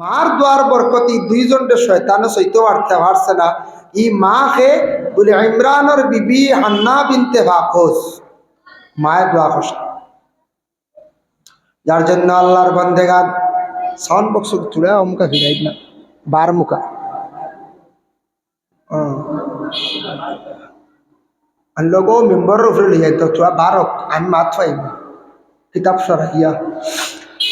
মার দোয়ার বরকতি দুইজনটা শয়তানে সইতে পারতে পারছে না। ই মা হে বলে, ইমরানের বিবি হান্না বিনতে ভাকস মায়ের দোয়া কষ্ট। যার জন্য আল্লাহর বন্দেগান সাউন্ড বক্স তুলে অমুকা ফিরাই না বার মুখা। লোক মেম্বার উপরে লিয়ে তো তোরা বারক আমি মাত কিতাব সরাইয়া।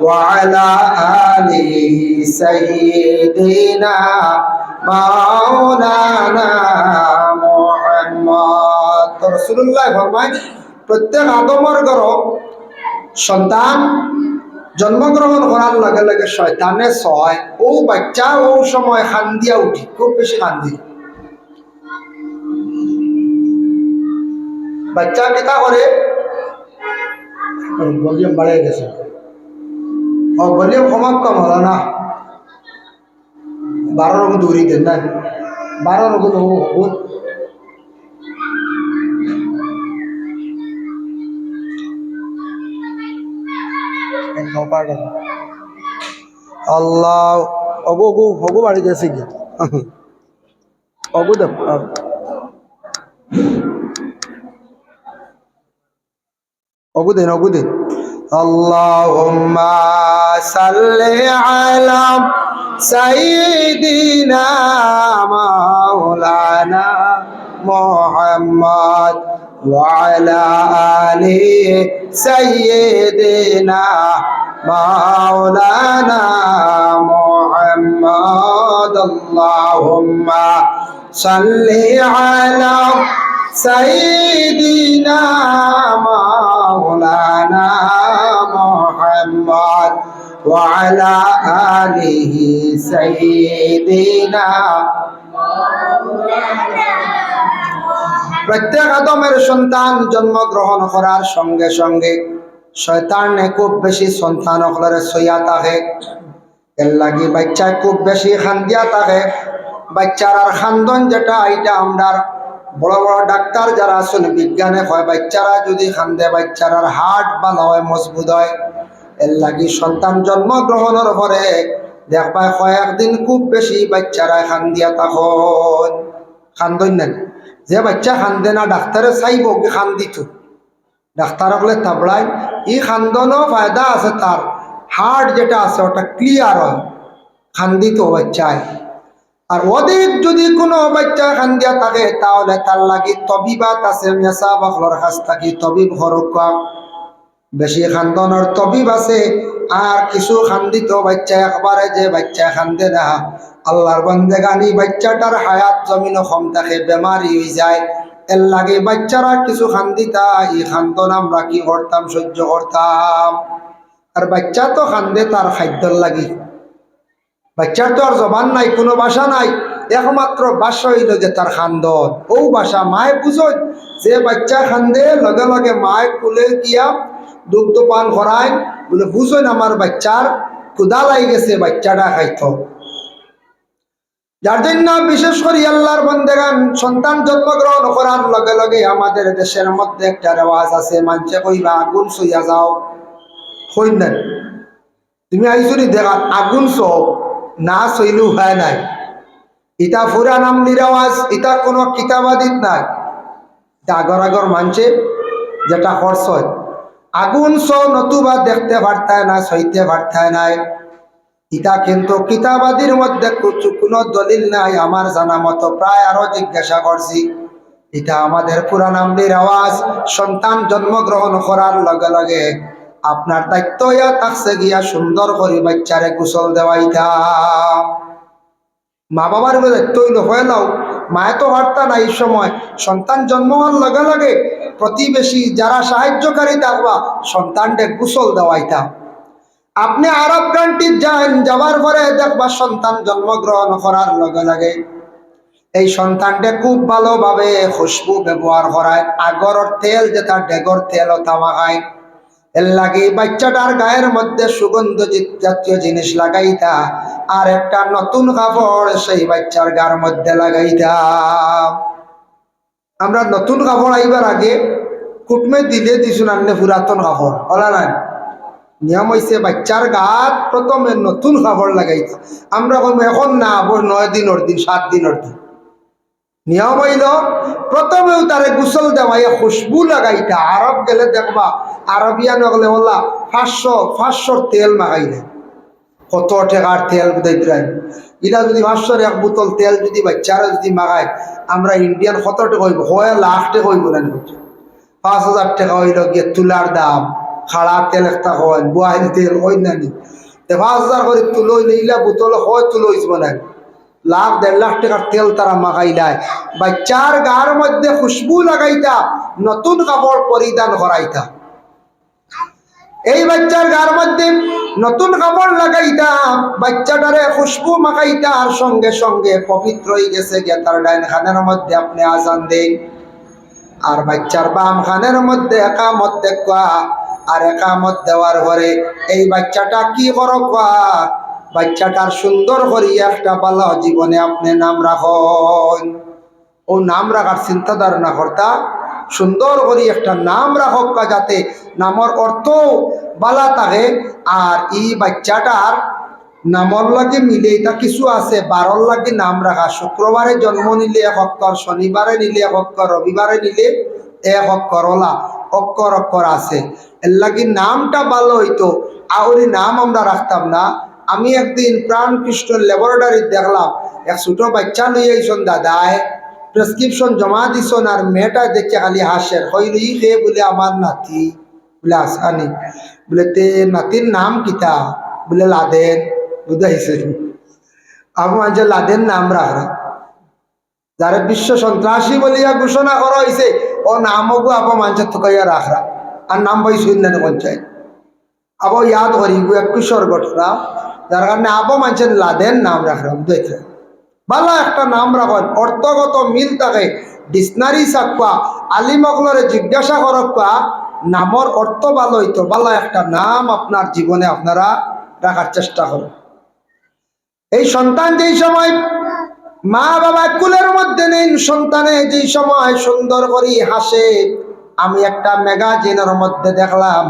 وعلى آل سيدنا مولانا محمد রসুল্লাহ ফরমায় প্রত্যেক আদমর গর সন্তান জন্মগ্রহণ করার লগে লগে শয়তানে ছয় ও বাচ্চা ও সময় খান্দিয়া উঠি খুব বেশি খান্দি বাচ্চা কেটা করে ভলিউম বাড়িয়ে গেছে ও ভলিউম কমাক কম হলো না বারো রকম দৌড়ি দেন না বারো রকম আল্লাহ অগু অগু অগু বাড়ি গেছে কি অগু দেব وجودها هنا وجودها اللهم صل على سيدنا مولانا محمد وعلى آله سيدنا مولانا محمد. اللهم صل على سيدنا محمد مولانا محمد وعلى آله سيدنا প্রত্যেক আদমের সন্তান জন্মগ্রহণ করার সঙ্গে সঙ্গে শয়তানে খুব বেশি সন্তান হলরে সইয়া থাকে এর লাগি বাচ্চায় খুব বেশি খান্দিয়া থাকে বাচ্চার আর খান্দন যেটা এটা আমরা বড় বড় ডাক্তার যারা আছেন, বিজ্ঞানে হয়, বাচ্চারা যদি খান্দে বাচ্চারার হার্ট ভালো হয়, মজবুত হয়, এর লাগি সন্তান জন্মগ্রহণের পরে দেখবাই কয়েকদিন খুব বেশি বাচ্চারা খান্দিয়া তখন। খান্দন না যে বাচ্চা খান্দে না, ডাক্তারে চাইব কি খান্দিত ডাক্তার হলে তাবড়ায় ই খান্দনও ফায়দা আছে তার হার্ট যেটা আছে, ওটা ক্লিয়ার হয়। খান্দিত বাচ্চায় আর অধিক যদি কোনো বাচ্চা খান্দিয়া থাকে, তাহলে তার লাগি তবিবাত আছে মেসা বখলর কাছ থাকি, তবিব হরকা বেশি খান্দনের তবিব আছে, আর কিছু খান্দিত বাচ্চা, একবারে যে বাচ্চা খান্দে না, আল্লাহর বন্দে গানি বাচ্চাটার হায়াত জমিন কম থাকে, বেমারি হয়ে যায়। এর লাগে বাচ্চারা কিছু খান্দিতা এই খান্দন আমরা কি করতাম, সহ্য করতাম। আর বাচ্চা তো খান্দে তার খাদ্যর লাগি। বাচ্চার তো আর জবান নাই, কোনো বাসা নাই। একমাত্র বাসা হইল যে তার খান্দন। ও বাসা মায়ে বুঝো যে বাচ্চা খান্দে, লগে লগে মায়ে কুলে গিয়া দুগ্ধ পান করায়, বলে বুঝোন আমার বাচ্চার ক্ষুদা লাই গেছে বাচ্চাটা খাইত। যার জন্য বিশেষ করে আল্লাহর বন্দেগান সন্তান জন্মগ্রহণ করার লগে লগে আমাদের দেশের মধ্যে একটা রেওয়াজ আছে, মানছে কইবা, আগুন সইয়া যাও। হইন তুমি আইসুনি দেখা আগুন সব না সইলু হয় নাই। ইটা ফুরা নাম নিরাওয়াজ ইটা কোনো কিতাবাদিত নাই। আগর আগর মানছে, যেটা হয়। আগুন স নতুবা দেখতে পারতায় না, সইতে পারতায় নাই। ইটা কিন্তু কিতাবাদির মধ্যে কোনো দলিল নাই, আমার জানা মতো। প্রায় আরও জিজ্ঞাসা করছি এটা আমাদের পুরানামলির আওয়াজ সন্তান জন্মগ্রহণ করার লগে লগে আপনার দায়িত্ব ইয়া থাকছে গিয়া সুন্দর করে বাচ্চারে গোসল দেওয়াইতা মা বাবার দায়িত্ব হইল হয়ে নাও। মায়ে তো বার্তা নাই সময়। সন্তান জন্ম হওয়ার লগে লগে প্রতিবেশী যারা সাহায্যকারী থাকবা সন্তানদের গোসল দেওয়াইতা আপনি আরব কান্ট্রি যান যাওয়ার পরে দেখবা সন্তান জন্মগ্রহণ করার লগে লগে এই সন্তানটা খুব ভালোভাবে খুশবু ব্যবহার করায়। আগর তেল যেটা, ডেগর তেল তামাকায় লাগে বাচ্চাটার গায়ের মধ্যে সুগন্ধ জাতীয় জিনিস লাগাইতা, আর একটা নতুন কাপড় সেই বাচ্চার গার মধ্যে লাগাইতা। আমরা নতুন কাপড় আইবার আগে কুটমে দিলে দিছু নান্নে পুরাতন কাপড়, হলা নাই? নিয়ম হয়েছে বাচ্চার গাত প্রথমে নতুন কাপড় লাগাইতা। আমরা এখন না নয় দিনের দিন, সাত দিনের দিন। নিয়ম হইল প্রথমেও তারে গুসল দেওয়াই খুশবু লাগাইতা। আরব গেলে দেখবা, আরবিয়ান হলে বললা পাঁচশো, পাঁচশোর তেল মাগাইলে কত টাকার তেল বুঝাই দিলাই ইলা যদি পাঁচশোর এক বোতল তেল যদি বাচ্চারা যদি মাগায় আমরা ইন্ডিয়ান কত টাকা হইব? হয় লাখ টাকা হইব না পাঁচ হাজার টাকা হইল গিয়ে তুলার দাম, খাড়া তেল একটা হয়, বুয়াইল তেল, হয় না নি? পাঁচ হাজার করে তুলো ইলা বোতল হয় তুলো হইব না। লাখ দেড় লাখ টাকার তেল তারা মাগাই দেয় বাচ্চার গার মধ্যে খুশবু লাগাইতা, নতুন কাপড় পরিধান করাইতা এই বাচ্চার গার মধ্যে নতুন কাপড় লাগাইতা বাচ্চাটারে খুশবু মাখাইতা আর সঙ্গে সঙ্গে পবিত্র হয়ে গেছে গিয়া তার ডাইন খানের মধ্যে আপনি আজান দেন। আর বাচ্চার বাম খানের মধ্যে একামত দেখবা আর একামত দেওয়ার পরে এই বাচ্চাটা কি করবা বাচ্চাটার সুন্দর করি একটা ভালো জীবনে আপনি নাম রাখন। ও নাম রাখার চিন্তা ধারণা কর্তা, সুন্দর করে একটা নাম রাখক যাতে নামর অর্থ বালা থাকে। আর এই বাচ্চাটার নামর লাগে মিলে এটা কিছু আছে বারর লাগে নাম রাখা শুক্রবারে জন্ম নিলে, এক অক্ষর শনিবারে নিলে, এক অক্ষর রবিবারে নিলে, এক অক্ষর ওলা অক্ষর অক্ষর আছে। এর লাগি নামটা ভালো হইতো আউরি নাম আমরা রাখতাম না। আমি একদিন প্রাণকৃষ্ণ ল্যাবরেটরি দেখলাম, এক ছোট বাচ্চা লই আইসন দাদায় প্রেসক্রিপশন জমা দিছন আর মেয়েটা দেখে খালি হাসের হইল ই হে বলে, আমার নাতি। বলে, আসানি। বলে, তে নাতির নাম কিতা? বলে, লাদেন। বুঝাইছে আমার মাঝে লাদেন নাম রাখরা। যারা বিশ্ব সন্ত্রাসী বলিয়া ঘোষণা করা হয়েছে ও নামগো আপ মানুষের থকাইয়া রাখরা। আর নাম বই সৈন্য পঞ্চায়েত। আবো ইয়াদ করি একুশর ঘটনা। যার কারণে আবো মানুষের লাদেন নাম রাখরা বুঝাইছে ভালো একটা নাম রাখেন অর্থগত মিল থাকে। ডিকশনারি চাকুয়া আলিমকলরে জিজ্ঞাসা করকুয়া নামর অর্থ ভালো হইতো ভালো একটা নাম আপনার জীবনে আপনারা রাখার চেষ্টা করুন। এই সন্তান যেই সময় মা বাবা কুলের মধ্যে নেই, সন্তানে যেই সময় সুন্দর করি হাসে, আমি একটা ম্যাগাজিনের মধ্যে দেখলাম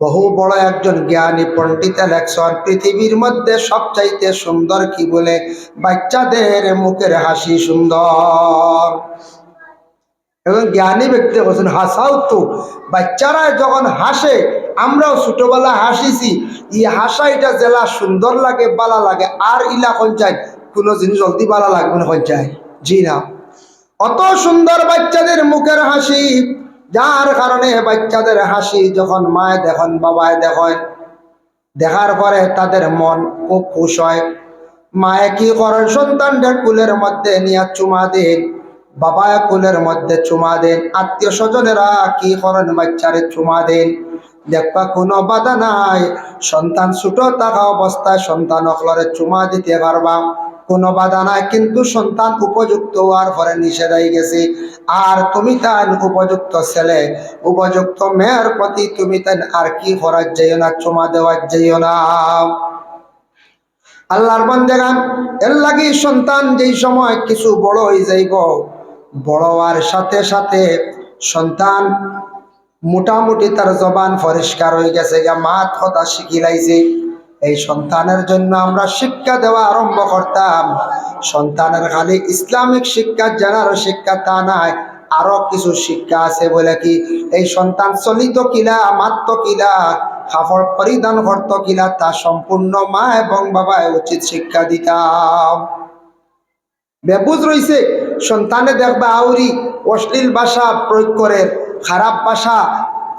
বহু বড় একজন জ্ঞানী পণ্ডিত ইলেকশন পৃথিবীর মধ্যে সবচাইতে সুন্দর কি বলে? বাচ্চাদের মুখের হাসি সুন্দর। এবং জ্ঞানী ব্যক্তি বলছেন, হাসাও তো। বাচ্চারা যখন হাসে, আমরাও ছোটবেলা হাসিছি। ই হাসা এটা জেলা সুন্দর লাগে, বালা লাগে। আর ইলা পঞ্চায়েত কোনো জিনিস জলদি বালা লাগবে না পঞ্চায়েত জি না। অত সুন্দর বাচ্চাদের মুখের হাসি। যার কারণে বাচ্চাদের হাসি যখন মায় দেখেন, বাবায় দেখেন, দেখার পরে তাদের মন খুব খুশ হয়। মায়ে কি করেন? সন্তানদের কুলের মধ্যে নিয়ে চুমা দেন, বাবায় কুলের মধ্যে চুমা দেন, আত্মীয় স্বজনেরা কি করেন? বাচ্চারে চুমা দেন। দেখবা কোনো বাধা নাই, সন্তান ছোট থাকা অবস্থায় সন্তান অকলরে চুমা দিতে পারবা। কোনো বাধা নাই, কিন্তু সন্তান উপযুক্ত হওয়ার পরে নিষেধ হয়ে গেছে। আর তুমি তার উপযুক্ত ছেলে, উপযুক্ত মেয়ের প্রতি তুমি তাই আর কি করার যাইও না, চুমা দেওয়ার যাইও না। আল্লাহর বান্দেগান, এর লাগি সন্তান যেই সময় কিছু বড় হয়ে যাইব, বড় হওয়ার সাথে সাথে সন্তান মোটামুটি তার জবান পরিষ্কার হয়ে গেছে গা মাত কথা শিখিলাইছে। এই সন্তানের জন্য আমরা শিক্ষা দেওয়া আরম্ভ করতাম। সন্তানের খালি ইসলামিক শিক্ষা জানার শিক্ষা তা নাই আরও কিছু শিক্ষা আছে বলে কি, এই সন্তান চলিত কিলা মাত্র কিলা, কাপড় পরিধান করত কিলা, তা সম্পূর্ণ মা এবং বাবায় উচিত শিক্ষা দিতাম। বেবুজ রইছে, সন্তানে দেখবা আউরি অশ্লীল ভাষা প্রয়োগ করে, খারাপ ভাষা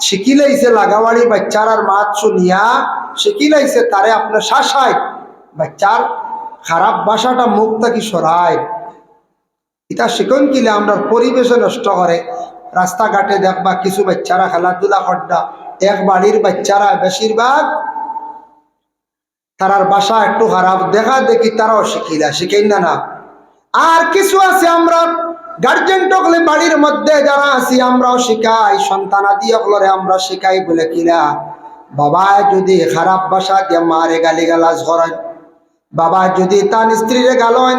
শিখিলাইছে লাগাবাড়ি বাচ্চার মাত শুনিয়া শিখিলাইছে তারে আপনার শাসায়। বাচ্চার খারাপ ভাষাটা মুখ থাকি সরায়? এটা শিখন কিলে আমরা পরিবেশে নষ্ট করে। রাস্তাঘাটে দেখবা কিছু বাচ্চারা খেলাধুলা করডা। এক বাড়ির বাচ্চারা বেশিরভাগ তারার বাসা একটু খারাপ। দেখা দেখি তারাও শিখিলা শিখেন না না। আর কিছু আছে আমরা। গার্জেন টকলে বাড়ির মধ্যে যারা আছি, আমরাও শিখাই। সন্তানাদি অকলরে আমরা শিখাই বলে কিনা বাবা যদি খারাপ বাসা দিয়ে মারে গালি গালাজ করেন, বাবা যদি তার স্ত্রীরে গালন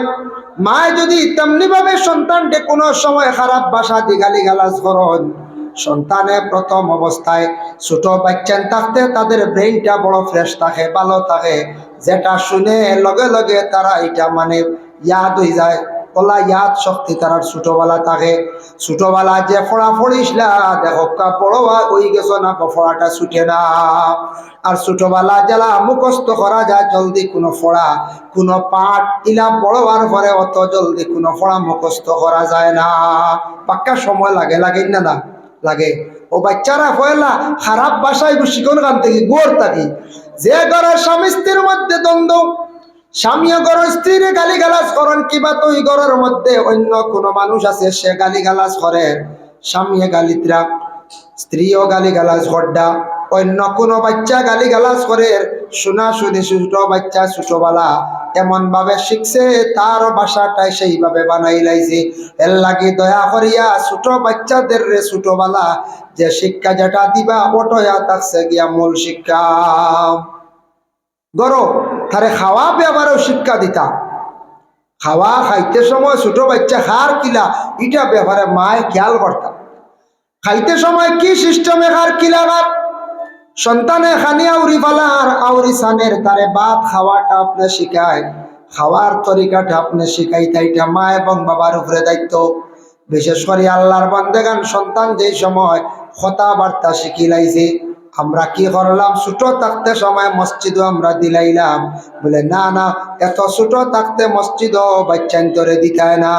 মা যদি তেমনি ভাবে সন্তানকে কোনো সময় খারাপ বাসা দিয়ে গালি গালাজ করেন, সন্তানে প্রথম অবস্থায় ছোট বাচ্চান থাকতে তাদের ব্রেইনটা বড় ফ্রেশ থাকে, ভালো থাকে। যেটা শুনে লগে লগে তারা এটা মানে ইয়াদ হয়ে যায়। কলা ইয়াদ শক্তি তারার ছোটবেলা থাকে ছোটবেলা যে ফড়া ফড়িসলা দেখো কা বড় ওই গেছো না ফড়াটা ছুটে না। আর ছোটবেলা জেলা মুখস্থ করা যায়, জলদি কোনো ফড়া কোনো পাঠ ইলা বড় হওয়ার অত জলদি কোনো ফড়া মুখস্থ করা যায় না। পাক্কা সময় লাগে লাগে না না? লাগে। ও বাচ্চারা পয়লা খারাপ বাসায় শিখন গান থেকে গোর থাকি যে ঘরের স্বামী স্ত্রীর মধ্যে দ্বন্দ্ব স্বামী ঘর স্ত্রীর গালি গালাজ করেন কিবা তো ওই ঘরের মধ্যে অন্য কোনো মানুষ আছে, সে গালি গালাজ করে। স্বামী গালিত্রা স্ত্রীও গালি গালাজ হড্ডা, অন্য কোনো বাচ্চা গালি গালাজ করে, শোনা শুনি ছোট বাচ্চা ছোটবেলা এমন ভাবে শিখছে, তার বাসাটাই সেইভাবে বানাই লাইছে। এর লাগি দয়া করিয়া ছোট বাচ্চাদের রে ছোটবেলা যে শিক্ষা যেটা দিবা ওটয়া থাকছে গিয়া মূল শিক্ষা। গরো, তারে খাওয়া ব্যাপারেও শিক্ষা দিতা। খাওয়া খাইতে সময় ছোট বাচ্চা খার কিলা এটা ব্যাপারে মায় খেয়াল করতাম খাইতে সময় কি সিস্টেমে খার কিলা খার সন্তানে খানি আউরি ফালার আউরি সানের, তারে ভাত খাওয়াটা আপনি শিখায়। খাওয়ার তরিকাটা আপনি শিখাইতে এটা মা এবং বাবার উপরে দায়িত্ব। বিশেষ করে আল্লাহর বান্দেগান সন্তান যেই সময় কথাবার্তা শিখিলাইছে আমরা কি করলাম? ছোট থাকতে সময় মসজিদও আমরা দিলাইলাম। বলে, না না, এত ছোট থাকতে মসজিদও বাচ্চান্তরে দিতায় না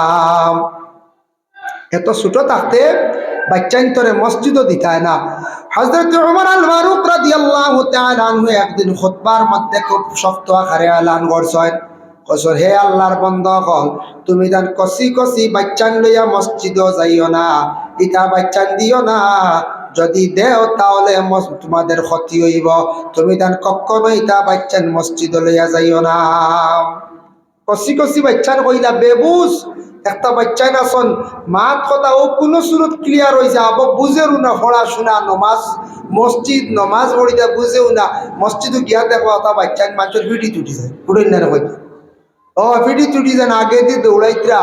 এত ছোট থাকতে বাচ্চান্তরে মসজিদও দিতায় না হজরত উমর আল ফারুক রাদিয়াল্লাহু তাআলা আনহু একদিন খুতবার মধ্যে খুব শক্ত আকারে এলান করছেন। কসর, হে আল্লাহর বন্ধ কল তুমি তান কষি কষি বাচ্চান লইয়া মসজিদও যাইও না, ইটা বাচ্চান দিও না যদি দেও তাহলে তোমাদের ক্ষতি হইব। তুমি তান কখনো ইটা বাচ্চান মসজিদ লইয়া যাইও না। কষি কষি বাচ্চান কইলা, বেবুজ, একটা বাচ্চাই না শোন মাত কথা ও কোনো সুরত ক্লিয়ার হয়েছে আব বুঝেও না পড়াশোনা নমাজ, মসজিদ, নমাজ পড়িতে বুঝেও না। মসজিদ গিয়া দেখো এটা বাচ্চান মানুষের ভিডি তুটি যায়। উড়েন না ও ভিডি তুটি যান আগে দিয়ে দৌড়াইতরা।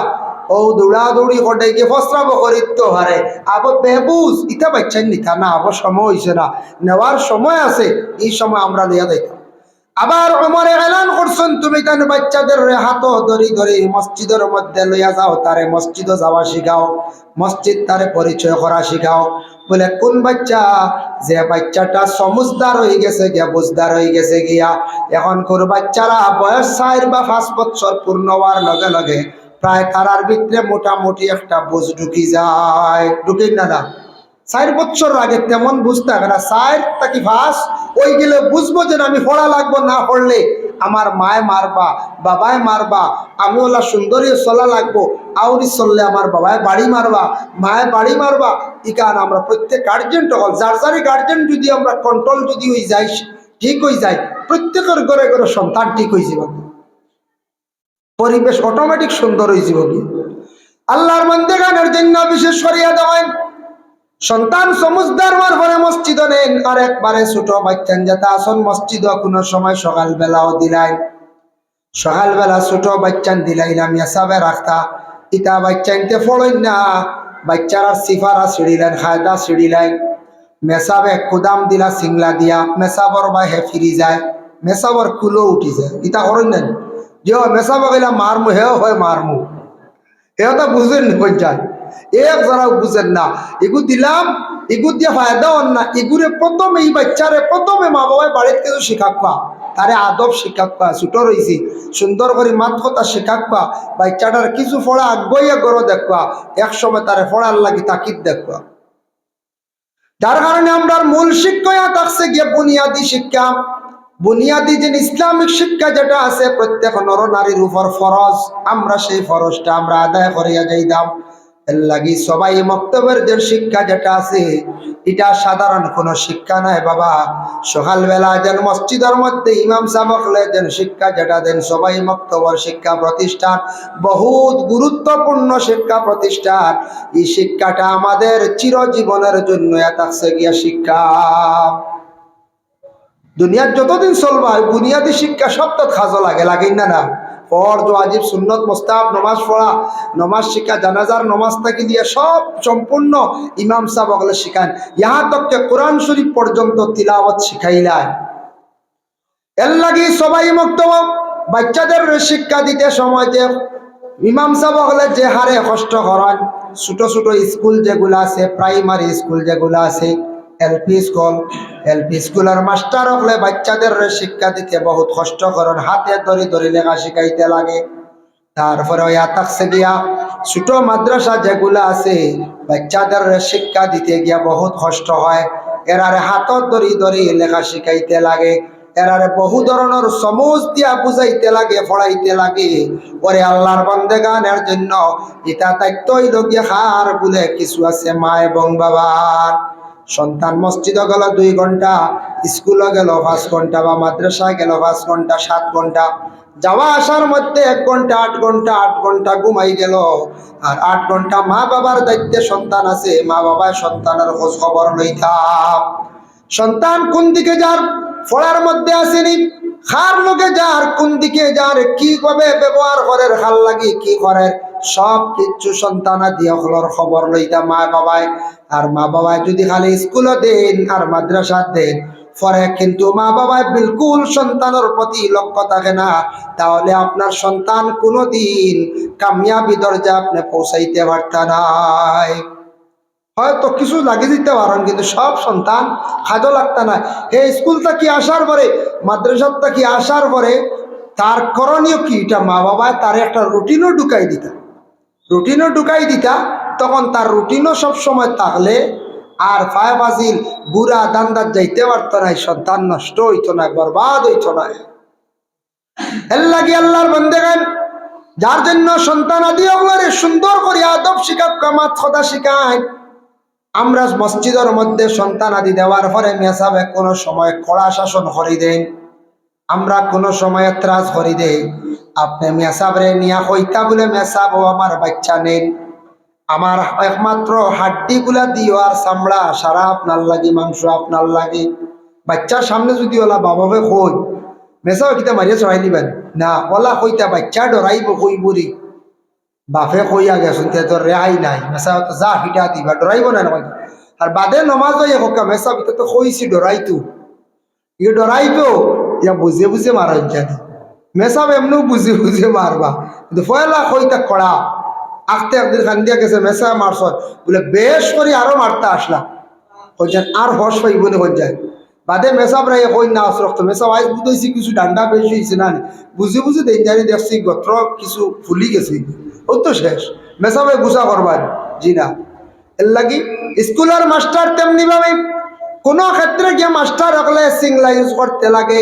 ও দৌড়া দৌড়ি কটাই গিয়ে ফসরাবো করিত হারে। বাচ্চান নিতা না? সময় হয়েছে না। নেওয়ার সময় আছে, এই সময় আমরা দিতাম আবার এলান করছেন, তুমি তান বাচ্চাদের হাত ধরি ধরি মসজিদের মধ্যে লইয়া যাও, তারে মসজিদে যাওয়া শিখাও, মসজিদ তারে পরিচয় করা শিখাও। বলে, কোন বাচ্চা? যে বাচ্চাটা সমুজদার হয়ে গেছে গিয়া বুঝদার হয়ে গেছে গিয়া, এখন কোন বাচ্চারা বয়স চার বা পাঁচ বছর পূর্ণ হওয়ার লগে লগে প্রায় তারার ভিতরে মোটামুটি একটা বুঝ ঢুকি যায়। ঢুকি না না। চার বছর আগে তেমন বুঝতে হবে না, চার তাকি ফাঁস? ওই গেলে বুঝব যে আমি পড়া লাগবো না পড়লে। আমার মায় মারবা, বাবায় মারবা, আমি ওলা সুন্দরী চলা লাগবো, আউরি চললে আমার বাবায় বাড়ি মারবা মায় বাড়ি মারবা। ই ইকান আমরা প্রত্যেক গার্জেন টকল যার যারই গার্জেন যদি আমরা কন্ট্রোল যদি হয়ে যাই, ঠিক হয়ে যায়, প্রত্যেকের ঘরে ঘরে সন্তান ঠিক হয়ে যাবে। পরিবেশ অটোমেটিক সুন্দর হয়ে যাবে কি আল্লাহর মন্দে গানের জন্য বিশেষ করিয়া দেওয়ায় সন্তান সমুজদার পরে মসজিদ নেন, আর একবারে ছোট বাচ্চান যেটা আসন মসজিদ কোনো সময় সকাল বেলাও দিলাই। সকালবেলা ছোট বাচ্চান দিলাইলাম ইয়াসাবে রাখতা। ইটা বাচ্চানতে ফলইন না, বাচ্চারা সিফারা ছিড়িলেন, খায়দা ছিড়িলেন। মেসাবে কুদাম দিলা, সিংলা দিয়া, মেসাবর বা হে ফিরি যায়, মেসাবর কুলো উঠি যায়। ইটা করইন না যে মেসাব গেলা মারমু হেও হয় মারমু হেও তো বুঝেন যায় এক যারা বুঝেন না এগু দিলাম এগু দিয়ে ফায়দা হন না এগুরে প্রথমে এই বাচ্চারে প্রথমে মা বাবাই বাড়িতে কিছু শিখাক্কা তারে আদব শিখাক্কা ছোট রয়েছি সুন্দর করে মাত কথা শিখাক্কা বাচ্চাটার কিছু ফড়া আগ্রহিয়া গড় দেখবা এক সময় তারে ফড়ার লাগি তাকিদ দেখবা যার কারণে আমরা মূল শিক্ষা থাকছে গিয়ে বুনিয়াদি শিক্ষা বুনিয়াদি যে ইসলামিক শিক্ষা যেটা আছে, প্রত্যেক নর নারীর উপর ফরজ। আমরা সেই ফরজটা আমরা আদায় করিয়া যাইতাম। এর লাগি সবাই মক্তবের যে শিক্ষা যেটা আছে, এটা সাধারণ কোনো শিক্ষা নাই বাবা। সকালবেলা যেন মসজিদের মধ্যে ইমাম সাবকলে যেন শিক্ষা যেটা দেন, সবাই মক্তবর শিক্ষা প্রতিষ্ঠান, বহুত গুরুত্বপূর্ণ শিক্ষা প্রতিষ্ঠান। এই শিক্ষাটা আমাদের চিরজীবনের জন্য থাকছে গিয়া শিক্ষা। দুনিয়ার যতদিন চলবা বুনিয়াদী শিক্ষা সব তো খাজো লাগে, লাগেই না না? ফরজ, ওয়াজিব, সুন্নত মোস্তাব নমাজ পড়া, নমাজ শিক্ষা, জানাজার, নমাজ থাকি দিয়ে সব সম্পূর্ণ ইমাম সাহেব ওগুলো শিখান। ইহা তককে কোরআন শরীফ পর্যন্ত তিলাওয়াত শিখাইলায় এর লাগি সবাই মক্তব বাচ্চাদের শিক্ষা দিতে সময় যে ইমাম সাহেব হলে যে হারে কষ্ট করান, ছোট ছোট স্কুল যেগুলো আছে, প্রাইমারি স্কুল যেগুলো আছে এলপি স্কুল, এলপি স্কুলের মাস্টার হলে বাচ্চাদের শিক্ষা দিতে বহুত কষ্ট করেন, হাতে ধরে ধরে লেখা শিখাইতে লাগে। তারপরে ওই আতাকসে গিয়া ছোট মাদ্রাসা যেগুলো আছে, বাচ্চাদের শিক্ষা দিতে গিয়া বহুত কষ্ট হয়। এরারে হাতত ধরি ধরি লেখা শিখাইতে লাগে, এরারে বহু ধরনের সমজ দিয়া বুঝাইতে লাগে, পড়াইতে লাগে। ওরে আল্লাহর বন্দে গানের জন্য এটা দায়িত্বই লগিয়া হার বলে কিছু আছে মা এবং বাবার সন্তান মসজিদে গেল দুই ঘণ্টা স্কুলে গেল পাঁচ ঘণ্টা বা মাদ্রাসায় গেল পাঁচ ঘণ্টা, সাত ঘণ্টা। যাওয়া আসার মধ্যে এক ঘণ্টা, আট ঘণ্টা আট ঘণ্টা ঘুমাই গেল। আর আট ঘণ্টা মা বাবার দায়িত্বে সন্তান আছে, মা বাবার সন্তানের খোঁজ খবর লইতাম। সন্তান কোন দিকে যার ফলার মধ্যে আসেনি, খার লোকে যার, কোন দিকে যার, কি ভাবে ব্যবহার করে খাল লাগি কি করে সব কিছু সন্তানা দিয়ে হলর খবর লইতা মা বাবায় আর মা বাবায় যদি খালি স্কুলে দেন আর মাদ্রাসা দেন, পরে কিন্তু মা বাবায় বিলকুল সন্তানের প্রতি লক্ষ্য থাকে না। তাহলে আপনার সন্তান কোনোদিন কামিয়াবি দরজা আপনি পৌঁছাইতে পারতা নাই। হয়তো কিছু লাগিয়ে দিতে পারেন, কিন্তু সব সন্তান খাজো লাগতা না হে স্কুল থেকে আসার পরে মাদ্রাসার থেকে আসার পরে, তার করণীয় কি? এটা মা বাবা তার একটা রুটিনও ঢুকাই দিতা। রুটিনও ঢুকাই দিতা, তখন তার রুটিনও সব সময় থাকলে আর ফায় বাজিল বুড়া দান্দার যাইতে পারত না সন্তান নষ্ট হইতো না, বরবাদ হইতো না। এর লাগে আল্লাহর বন্দেগান যার জন্য সন্তান আদি ওগুলারে সুন্দর করে আদব শিখাব কামাত খোদা শিখায়। আমরা মসজিদের মধ্যে সন্তান আদি দেওয়ার পরে মেসাবে কোনো সময় কড়া শাসন করি দেন আমরা কোনো সময় ত্রাস হরি দেই আপনি মেসাবরে নিয়া হইতা বলে মেসাব ও আমার বাচ্চা নেন। আমার একমাত্র হাড্ডি গুলা দিও আর চামড়া, সারা আপনার লাগি, মাংস আপনার লাগে। বাচ্চার সামনে যদি ওলা বাবাকে কই মেসাও কিতা মারিয়া চড়াই দিবেন না, ওলা কইতা, বাচ্চা ডরাইব কই বুড়ি? বাপে কইয়া গেছুন, তে তোর রেহাই নাই। মেসা তো যা হিটা দিবা ডরাইব না নয় আর বাদে নমাজ হইয়া হোকা মেসা ভিতরে তো কইছি, ডরাই তু। ইয়ে ডরাইতো ইয়া বুঝে বুঝে মারা ইচ্ছাদি মেসাব এমনিও বুঝে বুঝে মারবা। কিন্তু ফয়লা কইতা কড়া। আখতে একদিন খান্দিয়া গেছে মেসা মারছ বলে, বেশ করে আরও মারতে আসলা। কইছেন আর হর্ষ পাইব না কই যায়। বাদে মেসাব রাই কই, না আসরক্ত মেসাব আইস বুঝাইছি, কিছু ডান্ডা বেশি হয়েছে না বুঝে বুঝে দেন জানি দেখছি গত্র কিছু ফুলি গেছে। ও তো শেষ। মেসাবে গুছা করবার, জি না। এর লাগি স্কুলের মাস্টার তেমনি ভাবে কোনো ক্ষেত্রে গিয়ে মাস্টার রাখলে সিংলা ইউজ করতে লাগে।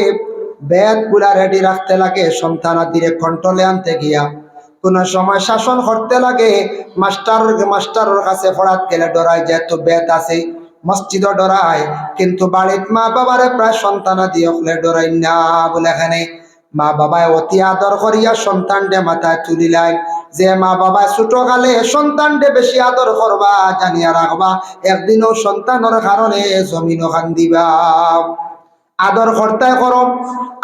বেদগুলা রেডি রাখতে লাগে সন্তান আদিরে কন্ট্রোলে আনতে গিয়া। কোন সময় শাসন করতে লাগে, মাস্টার, মাস্টারের কাছে পড়াত গেলে ডরায়, যেহেতু বেদ আছে, মসজিদও ডরায়, কিন্তু বাড়িত মা বাবারে প্রায় সন্তানা দিয়ে হলে ডরাই না বলে এখানে। মা বাবায় অতি আদর করিয়া সন্তানডে মাথায় তুলিলাই যে মা বাবা ছোট কালে সন্তানডে বেশি আদর করবা, জানিয়া রাখবা, একদিনও সন্তানের কারণে জমিন খান দিবা আদর কর্তায় করো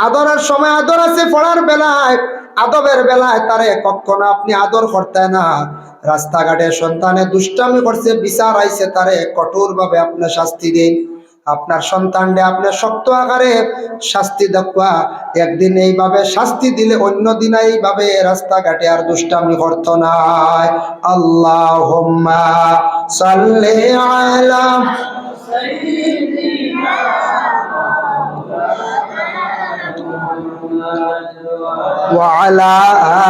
আদরের সময় আদর আছে পড়ার বেলায়। আদবের বেলায় তারে কখনো আপনি আদর করতে না। রাস্তাঘাটে সন্তানে দুষ্টামি করছে, বিচার আইছে তারে কঠোর ভাবে আপনি শাস্তি দিন। আপনার সন্তানরে আপনি শক্ত আকারে শাস্তি দেখবা। একদিন এইভাবে শাস্তি দিলে অন্য দিন এইভাবে রাস্তাঘাটে আর দুষ্টামি করত নাই আল্লাহ সাল্লে وعلى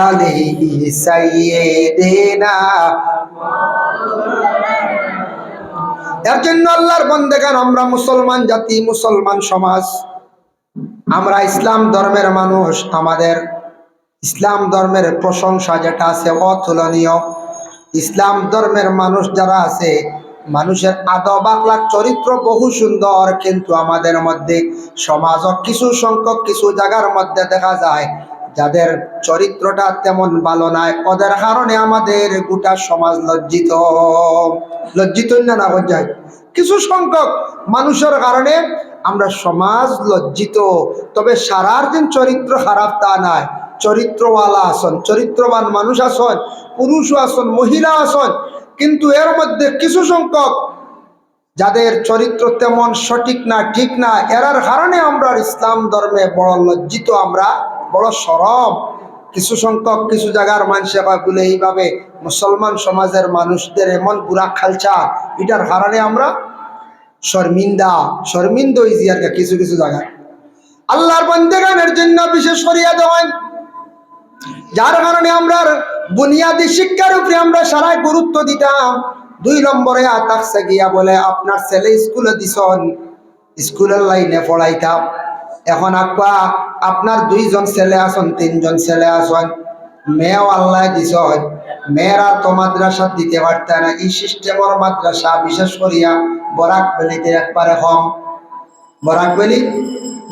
آله سيدنا এর জন্য আল্লাহর বন্দেগান আমরা মুসলমান জাতি মুসলমান সমাজ আমরা ইসলাম ধর্মের মানুষ আমাদের ইসলাম ধর্মের প্রশংসা যেটা আছে অতুলনীয় ইসলাম ধর্মের মানুষ যারা আছে মানুষের আদব আখলাক চরিত্র বহু সুন্দর কিন্তু আমাদের মধ্যে সমাজ কিছু সংখ্যক কিছু জায়গার মধ্যে দেখা যায় যাদের চরিত্রটা তেমন ভালো নয় ওদের কারণে আমাদের গোটা সমাজ লজ্জিত। লজ্জিত না না যায়? কিছু সংখ্যক মানুষের কারণে আমরা সমাজ লজ্জিত। তবে সারার দিন চরিত্র খারাপ তা নয় চরিত্রওয়ালা আসন, চরিত্রবান মানুষ আসন, পুরুষ আসন, মহিলা আসন, কিন্তু এর মধ্যে কিছু সংখ্যক যাদের চরিত্র তেমন সঠিক না, ঠিক না, এরার কারণে আমরা ইসলাম ধর্মে বড় লজ্জিত আমরা বড় সরব। কিছু সংখ্যক, কিছু জায়গার মানুষে বলে এইভাবে মুসলমান সমাজের মানুষদের এমন বুড়া খালচা, এটার কারণে আমরা শর্মিন্দা, শর্মিন্দ কি কিছু কিছু জায়গায়। আল্লাহর বন্দেগানের জন্য বিশেষ করিয়া দেওয়ান যার কারণে আমরা বুনিয়াদী শিক্ষার উপরে আমরা সারাই গুরুত্ব দিতাম। দুই নম্বরে আতাকসে গিয়া বলে, আপনার ছেলে স্কুলে দিছন, স্কুলের লাইনে পড়াইতাম। এখন আপা আপনার দুইজন ছেলে আসন তিনজন ছেলে আসন মেয়েও আল্লাহ দিছ মেয়েরা তো মাদ্রাসা দিতে পারতে না। এই সিস্টেমের মাদ্রাসা, বিশেষ করিয়া বরাক বেলিতে একবারে হম। বরাক বেলি?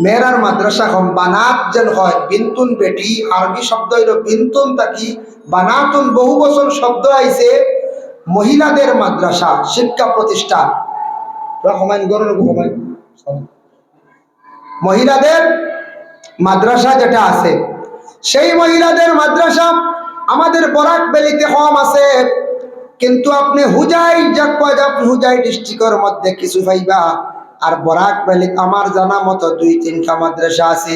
মেয়েরার মাদ্রাসা কম বানাত যেন হয়, বিন্তুন বেটি, আরবি শব্দ হইল বিন্তুন তাকি। বানাতুন বহু বছর শব্দ আইছে। মহিলাদের মাদ্রাসা, শিক্ষা প্রতিষ্ঠান। রকমাইন গরুর মহিলাদের মাদ্রাসা যেটা আছে, সেই মহিলাদের মাদ্রাসা আমাদের বরাক বেলিতে কম আছে। কিন্তু আপনি হুজাই হুজাই ডিস্ট্রিক্টের মধ্যে কিছু পাইবা। আর বরাক বেলি আমার জানা মতো দুই তিনটা মাদ্রাসা আছে।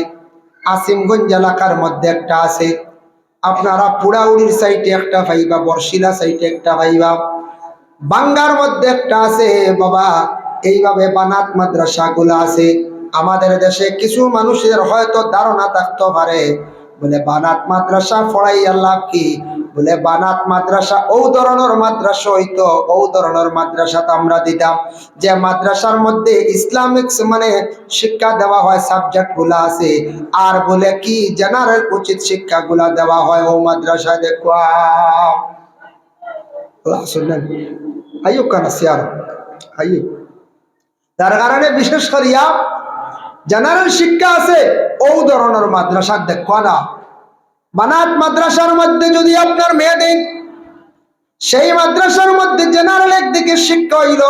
আসিমগঞ্জ এলাকার মধ্যে একটা আছে। আপনারা পুরাউড়ির সাইডে একটা পাইবা বর্ষিলা সাইডে একটা পাইবা। বাঙ্গার মধ্যে একটা আছে, বাবা, এইভাবে বানাত মাদ্রাসাগুলো আছে। আমাদের দেশে কিছু মানুষের হয়তো ধারণা থাকতে পারে। বলে, বানাত মাদ্রাসা পড়াই আল্লাহ কি? বলে, বানাত মাদ্রাসা ও ধরনের মাদ্রাসা হইতো, ও ধরনের মাদ্রাসাতে আমরা দিতাম। যে মাদ্রাসার মধ্যে ইসলামিক মানে শিক্ষা দেওয়া হয় সাবজেক্টগুলা আছে। আর বলে, কি জেনারেল উচিত শিক্ষা গুলা দেওয়া হয়, ও মাদ্রাসায় দেখুয়া শুনলেন আইয়ুব কানা সিয়ার আইয়ুব। তার কারণে বিশেষ করিয়া জেনারেল শিক্ষা আছে, ও ধরনের মাদ্রাসা দেখো না মাদ্রাসার মধ্যে যদি আপনার মেয়ে দিন, সেই মাদ্রাসার মধ্যে জেনারেল একদিকে শিক্ষা হইল,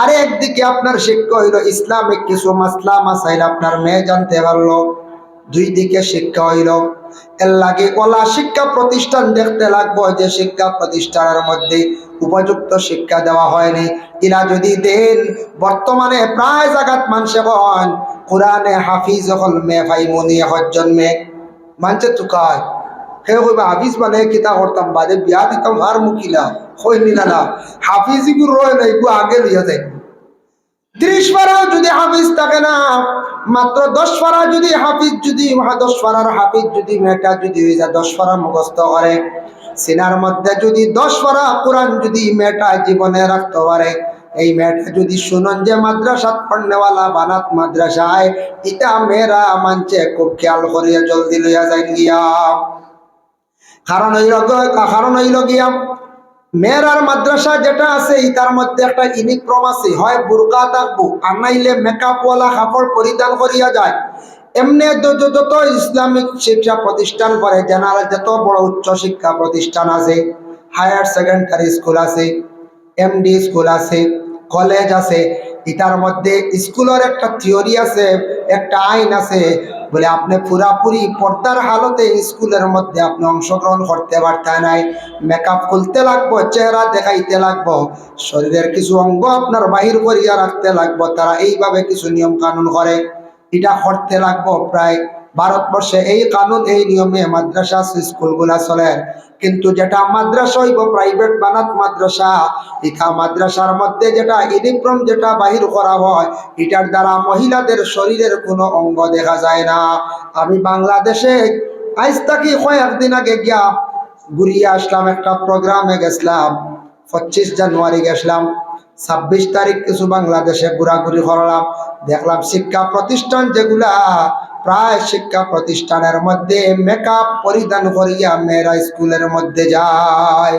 আর একদিকে আপনার শিক্ষা হইল ইসলামিক কিছু মাসলা মাসাইল আপনার মেয়ে জানতে পারল, দুই দিকে শিক্ষা হইল। এর লাগে ওলা শিক্ষা প্রতিষ্ঠান দেখতে লাগবো যে শিক্ষা প্রতিষ্ঠানের মধ্যে উপযুক্ত শিক্ষা দেওয়া হয়নি। ইরা যদি দেন, বর্তমানে প্রায় জাগাত মানুষে হন কোরআনে হাফিজ হল মে ভাই মনি হজ্জন মে মানছে তুকায় হে কইবা, হাফিজ মানে কিতা করতাম? বাদে বিয়া দিতাম আর মুকিলা, কই নিলা না? হাফিজ ইগু রয় না, ইগু আগে লিয়া যায় ত্রিশ পারা যদি হাফিজ থাকে না, মাত্র দশ পারা যদি হাফিজ, যদি দশ পারার হাফিজ, যদি মেয়েটা যদি হয়ে যায়, দশ পারা মুখস্থ করে। সিনার মধ্যে যদি দশ পারা কোরআন যদি মেয়েটা জীবনে রাখতে পারে এই মেয়েটা যদি শুনন যে মাদ্রাসা পড়নেওয়ালা বানাত মাদ্রাসায়, এটা মেয়েরা মানছে, খুব খেয়াল করিয়া জলদি লইয়া যাই গিয়া। কারণ হইল কারণ হইল গিয়া, মেয়েরার মাদ্রাসা যেটা আছে তার মধ্যে একটা ইউনিক্রম আছে হয়, বুরকা থাকব। আর নাইলে মেকআপওয়ালা কাপড় পরিধান করিয়া যায়। এমনি যত ইসলামিক শিক্ষা প্রতিষ্ঠান করে জেনারেল যত বড় উচ্চ শিক্ষা প্রতিষ্ঠান আছে হায়ার সেকেন্ডারি স্কুল আছে এমডি স্কুল আছে কলেজ আছে, এটার মধ্যে স্কুলের একটা থিওরি আছে, একটা আইন আছে, বলে আপনি পুরাপুরি পর্দার হালতে স্কুলের মধ্যে আপনি অংশগ্রহণ করতে পারতেন নাই। মেকআপ খুলতে লাগবো, চেহারা দেখাইতে লাগবো, শরীরের কিছু অঙ্গ আপনার বাহির করিয়া রাখতে লাগবো, তারা এইভাবে কিছু নিয়ম কানুন করে। এটা করতে লাগবো প্রায় ভারতবর্ষে এই কানুন, এই নিয়মে মাদ্রাসা, স্কুলগুলা চলে। কিন্তু যেটা মাদ্রাসা হইব প্রাইভেট বানাত মাদ্রাসা। ইথা মাদ্রাসার মধ্যে যেটা ইউনিফর্ম যেটা বাহির করা হয়, এটার দ্বারা মহিলাদের শরীরের কোনো অঙ্গ দেখা যায় না। আমি বাংলাদেশে আজ তাকি কয়েকদিন আগে গিয়া ঘুরিয়ে আসলাম, একটা প্রোগ্রামে গেছিলাম, পঁচিশ জানুয়ারি গেছিলাম। ছাব্বিশ তারিখ কিছু বাংলাদেশে ঘোরাঘুরি করলাম। দেখলাম শিক্ষা প্রতিষ্ঠান যেগুলা প্রায় শিক্ষা প্রতিষ্ঠানের মধ্যে মেকআপ পরিধান করিয়া মেয়েরা স্কুলের মধ্যে যায়।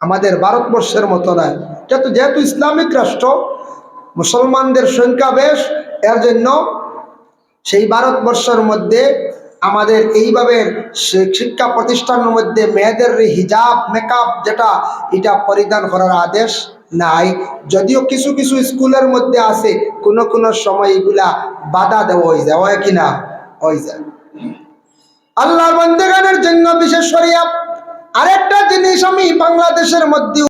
আমাদের ভারতবর্ষের মতো নয়। এটা তো যেহেতু ইসলামিক রাষ্ট্র, মুসলমানদের সংখ্যা বেশ, এর জন্য সেই ভারতবর্ষের মধ্যে আমাদের এইভাবে শিক্ষা প্রতিষ্ঠানের মধ্যে মেয়েদের হিজাব মেকআপ যেটা, এটা পরিধান করার আদেশ নাই। যদিও কিছু কিছু স্কুলের মধ্যে আছে, কোন কোন সময় এগুলা বাধা দেওয়া হয়ে যায়। হয় কিনা? হয়ে যায়। আল্লাহ বন্দেগানের জন্য বিশেষ করিয়া আরেকটা জিনিস আমি বাংলাদেশের মধ্যে